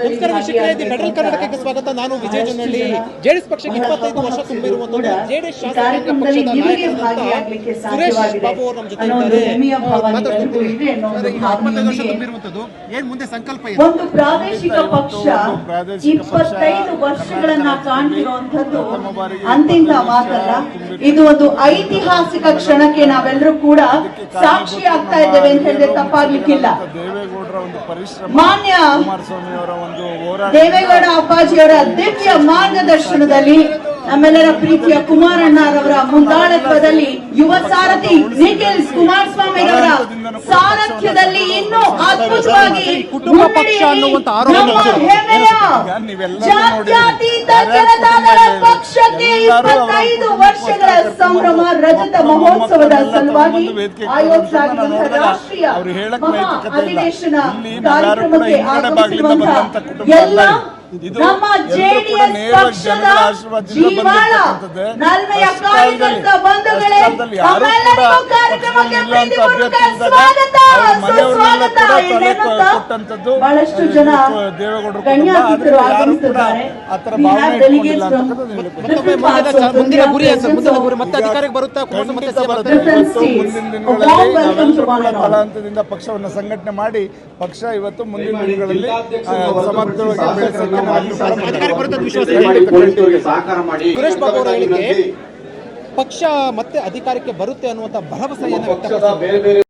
ನಮಸ್ಕಾರ ವೀಕ್ಷಕರೇ ಇದು ಫೆಡರಲ್ ಕರ್ನಾಟಕಕ್ಕೆ ಸ್ವಾಗತ. ನಾನು ವಿಜಯ ಜನಹಳ್ಳಿ ಜೆಡಿಎಸ್ ಪಕ್ಷಕ್ಕೆ ಇಪ್ಪತ್ತೈದು ವರ್ಷ ತುಂಬಿರುವಂತಹ ಜೆಡಿಎಸ್ ಶಾಸಕಾಂಗ ಪಕ್ಷದ ನಾಯಕರಾದಂತಹ ಸುರೇಶ್ ಬಾಬು ಅವರು ನಮ್ಮ ಜೊತೆ ಇದ್ದಾರೆ. ಇಪ್ಪತ್ತೈದು ವರ್ಷ ತುಂಬಿರುವಂತದ್ದು. ಏನ್ ಮುಂದೆ ಸಂಕಲ್ಪ ಇದೆ? ಒಂದು ಪ್ರಾದೇಶಿಕ ಪಕ್ಷ ಇಪ್ಪತ್ತೈದು ವರ್ಷಗಳನ್ನ ಕಾಣ್ತಿರುವಂತದ್ದು ಅಂತಿಂತ ಮಾತಲ್ಲ. ಇದು ಒಂದು ಐತಿಹಾಸಿಕ ಕ್ಷಣಕ್ಕೆ ನಾವೆಲ್ಲರೂ ಕೂಡ ಸಾಕ್ಷಿ ಆಗ್ತಾ ಇದ್ದೇವೆ ಅಂತ ಹೇಳಿದ್ರೆ ತಪ್ಪಾಗ್ಲಿಕ್ಕಿಲ್ಲ. ದೇವೇಗೌಡರ ಒಂದು ಪರಿಶ್ರಮ ಮಾನ್ಯ ಕುಮಾರಸ್ವಾಮಿ ಅವರ ದೇವೇಗೌಡ ಅಪ್ಪಾಜಿಯವರ ದಿವ್ಯ ಮಾರ್ಗದರ್ಶನದಲ್ಲಿ ನಮ್ಮೆಲ್ಲರ ಪ್ರೀತಿಯ ಕುಮಾರಣ್ಣರವರ ಮುಂದಾಳತ್ವದಲ್ಲಿ ಯುವ ಸಾರಥಿ ನಿಖಿಲ್ ಕುಮಾರಸ್ವಾಮಿ ಅವರ ಸಾರಥ್ಯದಲ್ಲಿ ಇನ್ನೂ ಅದ್ಭುತವಾಗಿ ಪಕ್ಷಕ್ಕೆ ಇಪ್ಪತ್ತೈದು ವರ್ಷಗಳ ಸಂಭ್ರಮ ರಜತ ಮಹೋತ್ಸವದ ಸಲುವಾಗಿ ಆಯೋಜಿಸಲಾಗಿರುವಂತಹ ರಾಷ್ಟ್ರೀಯ ಹೇಳಕ್ ಮಹಾ ಇಲ್ಲ. ಅಧಿವೇಶನ ಕಾರ್ಯಕ್ರಮಕ್ಕೆ ಆಗಮಿಸಿರುವಂತಹ ಎಲ್ಲ. ನಮ್ಮ ಜೆಡಿಎಸ್ ಪಕ್ಷದ ಜೀವಾಳ. ನಲ್ಮೆಯ ಕಾರ್ಯಕರ್ತ ಬಂಧುಗಳೇ ಕಾರ್ಯಕ್ರಮಕ್ಕೆ ಸ್ವಾಗತ ಕೊಟ್ಟಂತದ್ದು ಬಹಳಷ್ಟು ಜನ ದೇವೇಗೌಡರ. ಯಾರೂ ಕೂಡ ಆಗಮಿಸಿದ್ದಾರೆ ಆ ಥರ We ಭಾವನೆ have ಇಟ್ಕೊಂಡಿಲ್ಲ delegates from ಅಂತಕ್ಕಂಥದ್ದು ಹೇಳ್ಬೇಕು. ಮತ್ತೊಮ್ಮೆ different parts ಮುಂದಿನ of ಮುಂದಿನ India, ಗುರಿ ಸರ್? ಮುಂದಿನ ಗುರಿ ಮತ್ತೆ ಅಧಿಕಾರಕ್ಕೆ ಬರುತ್ತಾ. ಪಕ್ಷವನ್ನು ಸಂಘಟನೆ ಮಾಡಿ ಪಕ್ಷ ಇವತ್ತು ಮುಂದಿನ ದಿನಗಳಲ್ಲಿ ಆ, ಸಮರ್ಥವಾಗಿ ಬೆಳೆಸಕ್ಕೆ ನಾವೆಲ್ಲರೂ ಕೂಡ ಬರುತ್ತೆ ಅಂತ ವಿಶ್ವಾಸ ಇದೆ. ಸಹಕಾರ ಮಾಡಿ ಸುರೇಶ್ ಬಾಬು ಅವರ ಹೇಳಿಕೆ ಪಕ್ಷ ಮತ್ತೆ ಅಧಿಕಾರಕ್ಕೆ ಬರುತ್ತೆ ಅನ್ನುವಂತ ಭರವಸೆಯನ್ನು